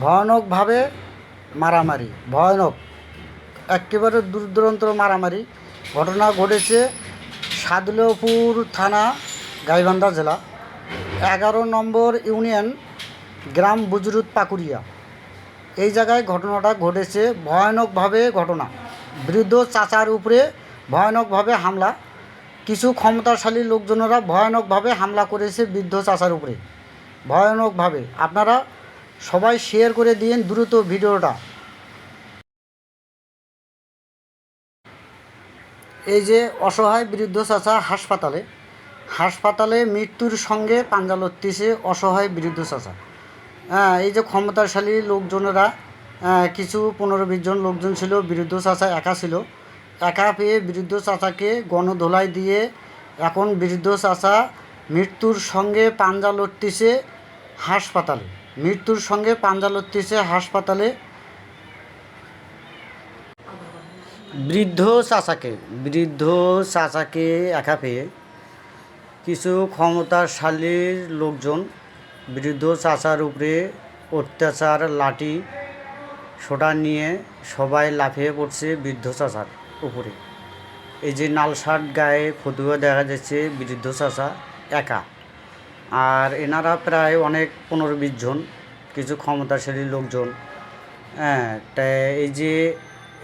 ভয়ানকভাবে মারামারি, ভয়ানক। একেবারে দূর মারামারি। ঘটনা ঘটেছে সাদুলপুর থানা, গাইবান্ধা জেলা। এগারো নম্বর ইউনিয়ন, গ্রাম বুজরুত পাকুড়িয়া। এই জায়গায় ঘটনাটা ঘটেছে ভয়ানকভাবে ঘটনা। বৃদ্ধ চাচার উপরে ভয়ানকভাবে হামলা। কিছু ক্ষমতাশালী লোকজনেরা ভয়ানকভাবে হামলা করেছে বৃদ্ধ চাচার উপরে। ভয়ানকভাবে আপনারা সবাই শেয়ার করে দিন দ্রুত ভিডিওটা। এই যে অসহায় বৃদ্ধ চাচা হাসপাতালে হাসপাতালে মৃত্যুর সঙ্গে পাঞ্জা অসহায় বৃদ্ধ চাচা। হ্যাঁ এই যে ক্ষমতাশালী লোকজনেরা আহ, কিছু পনেরো বিশ জন লোকজন ছিল বৃদ্ধ চাচা একা ছিল। একা পেয়ে বৃদ্ধ চাচাকে গণধোলাই দিয়ে এখন বৃদ্ধ চাচা মৃত্যুর সঙ্গে পাঞ্জা লড়তেছে হাসপাতালে। মৃত্যুর সঙ্গে পাঞ্জা লড়তেছে হাসপাতালে বৃদ্ধ চাচাকে। বৃদ্ধ চাচাকে একা পেয়ে কিছু ক্ষমতাশালীর লোকজন বৃদ্ধ চাচার উপরে অত্যাচার, লাঠি সোটা নিয়ে সবাই লাফিয়ে পড়ছে বৃদ্ধ চাচার উপরে। এই যে নাল শার্ট গায়ে ফতুয়া দেখা যাচ্ছে বৃদ্ধ চাচা একা। আর এনারা প্রায় অনেক পনেরো বিশ জন, কিছু ক্ষমতাশালী লোকজন। হ্যাঁ তা এই যে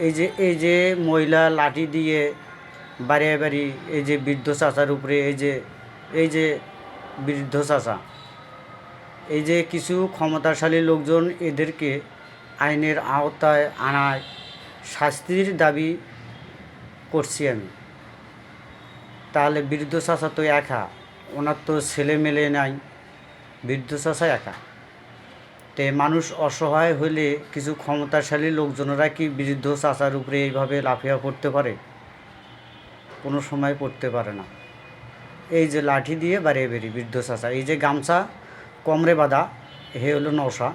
এই যে এই যে মহিলা লাঠি দিয়ে বাড়িয়ে বাড়ি এই যে বৃদ্ধ চাচার উপরে এই যে এই যে বৃদ্ধ চাচা, এই যে কিছু ক্ষমতাশালী লোকজন এদেরকে আইনের আওতায় আনায় শাস্তির দাবি করছি আমি। তাহলে বৃদ্ধ চাচা তো একা। ওনার তো ছেলে মেলে নাই, বৃদ্ধ চাচা একা। তে মানুষ অসহায় হলে কিছু ক্ষমতাশালী লোকজনেরা কি বৃদ্ধ চাচার উপরে এইভাবে লাফিয়া পড়তে পারে? কোনো সময় পড়তে পারে না। এই যে লাঠি দিয়ে বাড়িয়ে বেরি বৃদ্ধ চাচা, এই যে গামছা কমরে বাঁধা, হে হলো নশা।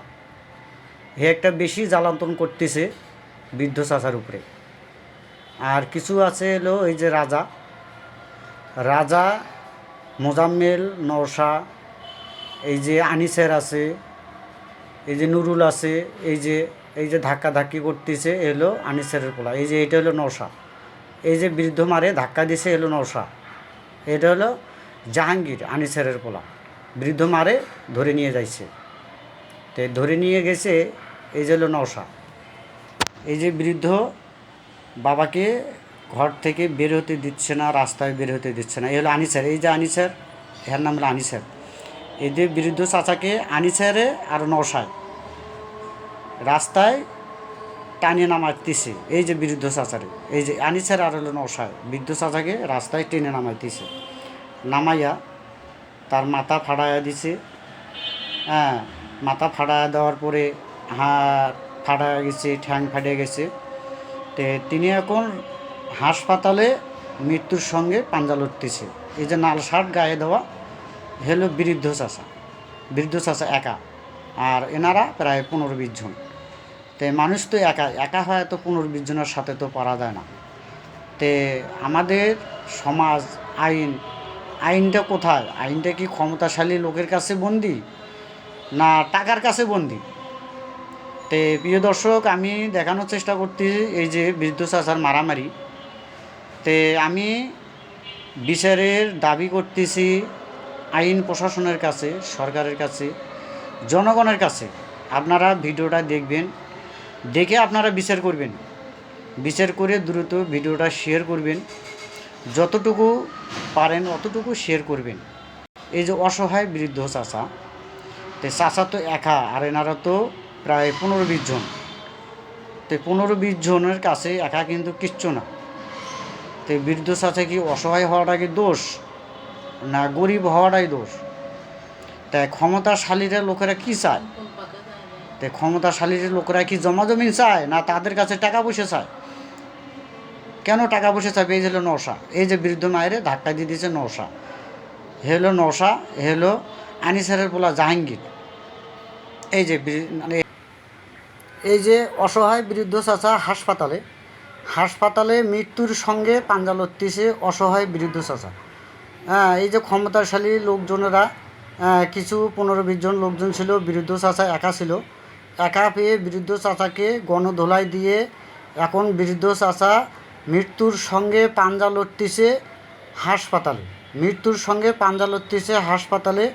হে একটা বেশি জ্বালাতন করতেছে বৃদ্ধ চাচার উপরে। আর কিছু আছে হলো এই যে রাজা। রাজা মোজাম্মেল নৌসা এই যে আনিসের আছে, এই যে নুরুল আছে, এই যে এই যে ধাক্কা ধাক্কি করতেছে এলো আনিসের পোলা। এই যে এটা হলো নৌসা এই যে বৃদ্ধ মারে ধাক্কা দিছে এলো নৌসা এটা হলো জাহাঙ্গীর আনিসেরের পোলা। বৃদ্ধ মারে ধরে নিয়ে যাইছে। তো ধরে নিয়ে গেছে, এই যে হলো নৌসা এই যে বৃদ্ধ বাবাকে ঘর থেকে বের হতে দিচ্ছে না, রাস্তায় বের হতে দিচ্ছে না। এই হলো আনিসার, এই যে আনিসার, এর নাম হলো আনিসার। এই যে বৃদ্ধ চাচাকে আনিসারে আর নশায় রাস্তায় টানে নামাইতেছে, এই যে বৃদ্ধ চাচারে। এই যে আনিসার আর হলো নশায় বৃদ্ধ চাচাকে রাস্তায় টেনে নামাইতেছে। নামাইয়া তার মাথা ফাড়াইয়া দিছে। হ্যাঁ মাথা ফাড়াইয়া দেওয়ার পরে হাত ফাড়াইয়া গেছে, ঠ্যাং ফাটিয়ে গেছে। তে তিনি এখন হাসপাতালে মৃত্যুর সঙ্গে পাঞ্জা লড়তেছে। এই যে নাল শার্ট গায়ে দেওয়া, হলো বৃদ্ধ চাচা বৃদ্ধ চাচা একা, আর এনারা প্রায় পনেরো জন। তে মানুষ তো একা একা হয় তো পনেরো জনের সাথে তো পারা যায় না। তে আমাদের সমাজ, আইন, আইনটা কোথায়? আইনটা কি ক্ষমতাশালী লোকের কাছে বন্দি, না টাকার কাছে বন্দি? তে প্রিয় দর্শক, আমি দেখানোর চেষ্টা করতেছি এই যে বৃদ্ধ চাচার মারামারি। তে আমি বিচারের দাবি করতেছি আইন প্রশাসনের কাছে, সরকারের কাছে, জনগণের কাছে। আপনারা ভিডিওটা দেখবেন, দেখে আপনারা বিচার করবেন। বিচার করে দ্রুত ভিডিওটা শেয়ার করবেন। যতটুকু পারেন অতটুকু শেয়ার করবেন। এই যে অসহায় বৃদ্ধ চাচা, তো চাচা তো একা, আর এনারা তো প্রায় পনেরো বিশ জন। তো পনেরো বিশ জনের কাছে একা কিন্তু কিচ্ছু না। তো বৃদ্ধ চাচা কি অসহায় হওয়াটা কি দোষ? না গরিব হওয়াটাই দোষ? তাই ক্ষমতাশালীরা লোকেরা কি চায়? তো ক্ষমতাশালীর লোকেরা কি জমা জমিন চায়? না তাদের কাছে টাকা পয়সা চায়? কেন টাকা পয়সা চাবে এই হলো নশা। এই যে বৃদ্ধ মায়ের ধাক্কা দিয়ে দিয়েছে নশা। হেলো নশা হেলো আনিসারের পোলা জাহাঙ্গীর। এই যে মানে এই যে অসহায় বৃদ্ধ চাচা হাসপাতালে হাসপাতালে মৃত্যুর সঙ্গে পাঞ্জাল লড়তেছে অসহায় বৃদ্ধ চাষা হ্যাঁ এই যে ক্ষমতাশালী লোকজনেরা হ্যাঁ, কিছু পনেরো বিশ জন লোকজন ছিল, বিরুদ্ধ চাষা একা ছিল। একা পেয়ে বিরুদ্ধ চাচাকে গণধোলাই দিয়ে এখন বিরুদ্ধ চাষা মৃত্যুর সঙ্গে পাঞ্জা লড়তেছে হাসপাতালে। মৃত্যুর সঙ্গে পাঞ্জাল লড়তেছে হাসপাতালে